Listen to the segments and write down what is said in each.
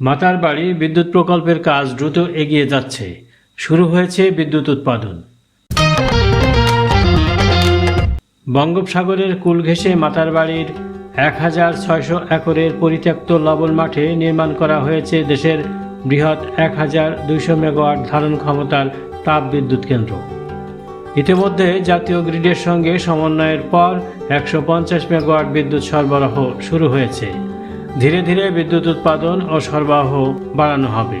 মাতার বাড়ি বিদ্যুৎ প্রকল্পের কাজ দ্রুত এগিয়ে যাচ্ছে। শুরু হয়েছে বিদ্যুৎ উৎপাদন। বঙ্গোপসাগরের কুল মাতার বাড়ির এক হাজার ছয়শো একরের পরিত্যক্ত লবণ মাঠে নির্মাণ করা হয়েছে দেশের বৃহৎ এক হাজার দুইশো মেগাওয়াট ধারণ ক্ষমতার তাপ বিদ্যুৎ কেন্দ্র। ইতিমধ্যে জাতীয় গ্রিডের সঙ্গে সমন্বয়ের পর একশো পঞ্চাশ মেগাওয়াট বিদ্যুৎ সরবরাহ শুরু হয়েছে। ধীরে ধীরে বিদ্যুৎ উৎপাদন ও সরবরাহ বাড়ানো হবে।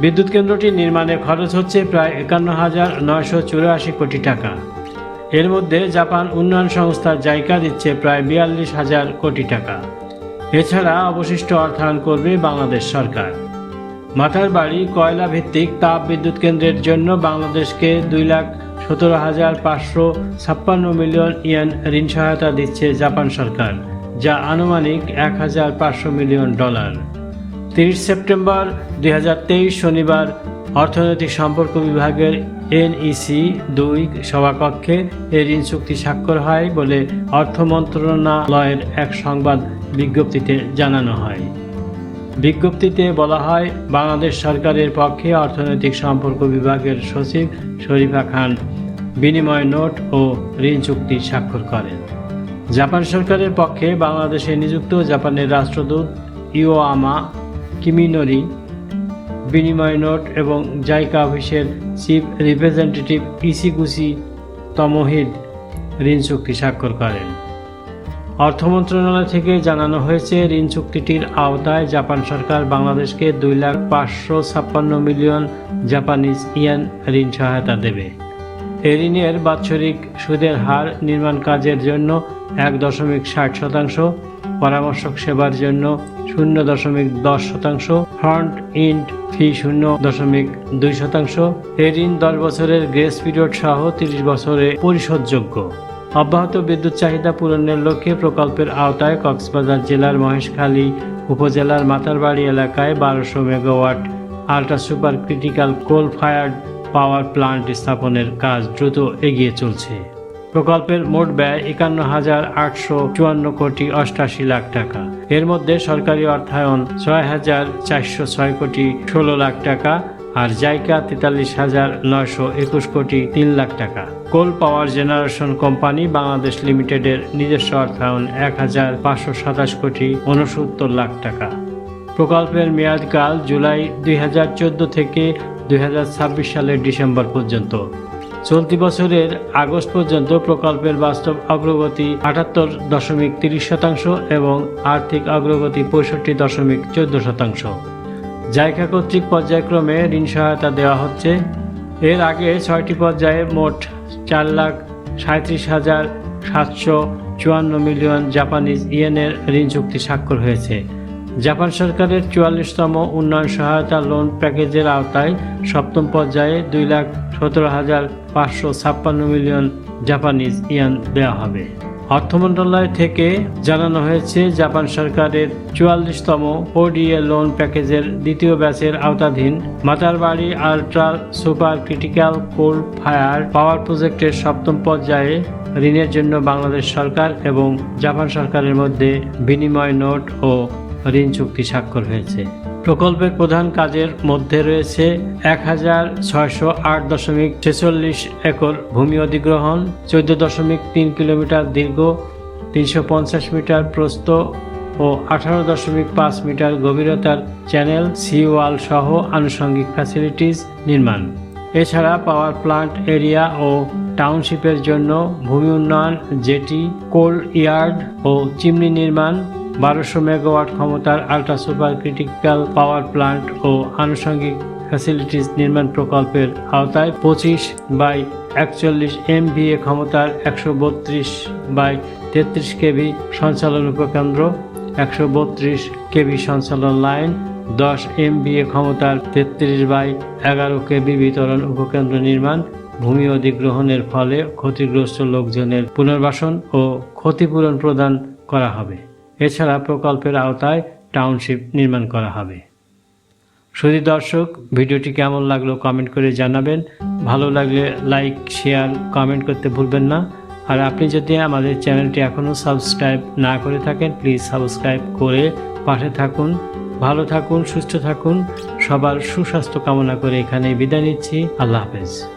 বিদ্যুৎ কেন্দ্রটি নির্মাণে খরচ হচ্ছে প্রায় একান্ন হাজার নয়শো চুরাশি কোটি টাকা। এর মধ্যে জাপান উন্নয়ন সংস্থা জায়গা দিচ্ছে প্রায় বিয়াল্লিশ হাজার কোটি টাকা। এছাড়া অবশিষ্ট অর্থায়ন করবে বাংলাদেশ সরকার। মাথার বাড়ি কয়লা ভিত্তিক তাপ বিদ্যুৎ কেন্দ্রের জন্য বাংলাদেশকে দুই লাখ সতেরো হাজার পাঁচশো ছাপ্পান্ন মিলিয়ন ইয়েন ঋণ সহায়তা দিচ্ছে জাপান সরকার। যা আনুমানিক এক হাজার পাঁচশো মিলিয়ন ডলার। তিরিশ সেপ্টেম্বর দুই হাজার তেইশ শনিবার অর্থনৈতিক সম্পর্ক বিভাগের এনইসি দুই সভাকক্ষে এ ঋণ চুক্তি স্বাক্ষর হয় বলে অর্থ মন্ত্রণালয়ের এক সংবাদ বিজ্ঞপ্তিতে জানানো হয়। বিজ্ঞপ্তিতে বলা হয়, বাংলাদেশ সরকারের পক্ষে অর্থনৈতিক সম্পর্ক বিভাগের সচিব শরীফা খান বিনিময় নোট ও ঋণ চুক্তি স্বাক্ষর করেন। জাপান সরকারের পক্ষে বাংলাদেশে নিযুক্ত জাপানের রাষ্ট্রদূত ইওয়ামা কিমিনোরি, বিনিময় নোট এবং জাইকা অফিসের চিফ রিপ্রেজেন্টেটিভ ইসিগুসি তমহিদ ঋণ চুক্তি স্বাক্ষর করেন। অর্থ মন্ত্রণালয় থেকে জানানো হয়েছে, ঋণ চুক্তিটির আওতায় জাপান সরকার বাংলাদেশকে দুই লাখ পাঁচশো ছাপ্পান্ন মিলিয়ন জাপানিজ ইয়ান ঋণ সহায়তা দেবে। এ ঋণের বাৎসরিক সুদের হার নির্মাণ কাজের জন্য এক দশমিক ষাট শতাংশ, পরামর্শক সেবার জন্য শূন্য দশমিক দশ শতাংশ, ফ্রন্ট ইন্ড ফি শূন্য দশমিক দুই শতাংশ। এ ঋণ দশ বছরের গ্রেস পিরিয়ড সহ তিরিশ বছরে পরিশোধযোগ্য। অব্যাহত বিদ্যুৎ চাহিদা পূরণের লক্ষ্যে প্রকল্পের আওতায় কক্সবাজার জেলার মহেশখালী উপজেলার মাতারবাড়ি এলাকায় বারোশো megawatt ultra super critical coal fired power plant স্থাপনের কাজ দ্রুত এগিয়ে চলছে। প্রকল্পের মোট ব্যয় একান্ন হাজার আটশো চুয়ান্ন কোটি অষ্টাশি লাখ টাকা। এর মধ্যে সরকারি অর্থায়ন ছয় হাজার চারশো ছয় কোটি ষোলো লাখ টাকা আর জাইকা তেতাল্লিশ হাজার নয়শো একুশ কোটি তিন লাখ টাকা। Coal power generation company Bangladesh লিমিটেডের নিজস্ব অর্থায়ন এক হাজার পাঁচশো সাতাশ কোটি উনসত্তর লাখ টাকা। প্রকল্পের মেয়াদকাল জুলাই দুই হাজার চোদ্দ থেকে দুই সালের ডিসেম্বর পর্যন্ত। চলতি বছরের আগস্ট পর্যন্ত প্রকল্পের বাস্তব অগ্রগতি আটাত্তর দশমিক তিরিশ শতাংশ এবং আর্থিক অগ্রগতি পঁয়ষট্টি দশমিক চোদ্দ শতাংশ। জায়গা কর্তৃক পর্যায়ক্রমে ঋণ সহায়তা দেওয়া হচ্ছে। এর আগে ছয়টি পর্যায়ে মোট চার লাখ সাঁত্রিশ হাজার সাতশো চুয়ান্ন মিলিয়ন জাপানিজ ইয়েনের ঋণ চুক্তি স্বাক্ষর হয়েছে। জাপান সরকারের চুয়াল্লিশতম উন্নয়ন সহায়তা লোন প্যাকেজের আওতায় সপ্তম পর্যায়ে দুই লাখ সতেরো হাজার পাঁচশো ছাপ্পান্ন মিলিয়ন জাপানিজ ইয়ান দেওয়া হবে। অর্থ মন্ত্রণালয় থেকে জানানো হয়েছে, জাপান সরকারের চুয়াল্লিশতম ওডিএ লোন প্যাকেজের দ্বিতীয় ব্যাচের আওতাধীন Matarbari ultra super critical coal fire power প্রজেক্টের সপ্তম পর্যায়ে ঋণের জন্য বাংলাদেশ সরকার এবং জাপান সরকারের মধ্যে বিনিময় নোট ও ঋণ চুক্তি স্বাক্ষর হয়েছে। প্রকল্পের প্রধান কাজের মধ্যে রয়েছে এক হাজার ছয়শো আট দশমিক ছেচল্লিশ একর ভূমি অধিগ্রহণ, চোদ্দ দশমিক তিন কিলোমিটার দীর্ঘ, তিনশো পঞ্চাশ মিটার প্রস্থ ও আঠারো দশমিক পাঁচ মিটার গভীরতার চ্যানেল সি ওয়াল সহ আনুষঙ্গিক ফ্যাসিলিটিস নির্মাণ। এছাড়া পাওয়ার প্লান্ট এরিয়া ও টাউনশিপের জন্য ভূমি উন্নয়ন জেটি কোল ইয়ার্ড ও চিমনি নির্মাণ বারোশো মেগাওয়াট ক্ষমতার ultra super critical power plant ও আনুষঙ্গিক ফ্যাসিলিটিস নির্মাণ প্রকল্পের আওতায় পঁচিশ বাই একচল্লিশ এমভিএ ক্ষমতার একশো বত্রিশ বাই তেত্রিশ কেভি সঞ্চালন উপকেন্দ্র, একশো বত্রিশ কেভি সঞ্চালন লাইন, দশ এমবিএ ক্ষমতার তেত্রিশ বাই এগারো কেবি বিতরণ উপকেন্দ্র নির্মাণ, ভূমি অধিগ্রহণের ফলে ক্ষতিগ্রস্ত লোকজনের পুনর্বাসন ও ক্ষতিপূরণ প্রদান করা হবে। এছাড়া প্রকল্পের আওতায় টাউনশিপ নির্মাণ করা হবে। শুধু দর্শক, ভিডিওটি কেমন লাগল কমেন্ট করে জানাবেন। ভালো লাগলে লাইক, শেয়ার, কমেন্ট করতে ভুলবেন না। আর আপনি যদি আমাদের চ্যানেলটি এখনও সাবস্ক্রাইব না করে থাকেন, প্লিজ সাবস্ক্রাইব করে পাশে থাকুন। ভালো থাকুন, সুস্থ থাকুন। সবার সুস্বাস্থ্য কামনা করে এখানে বিদায় নিচ্ছি। আল্লাহ হাফেজ।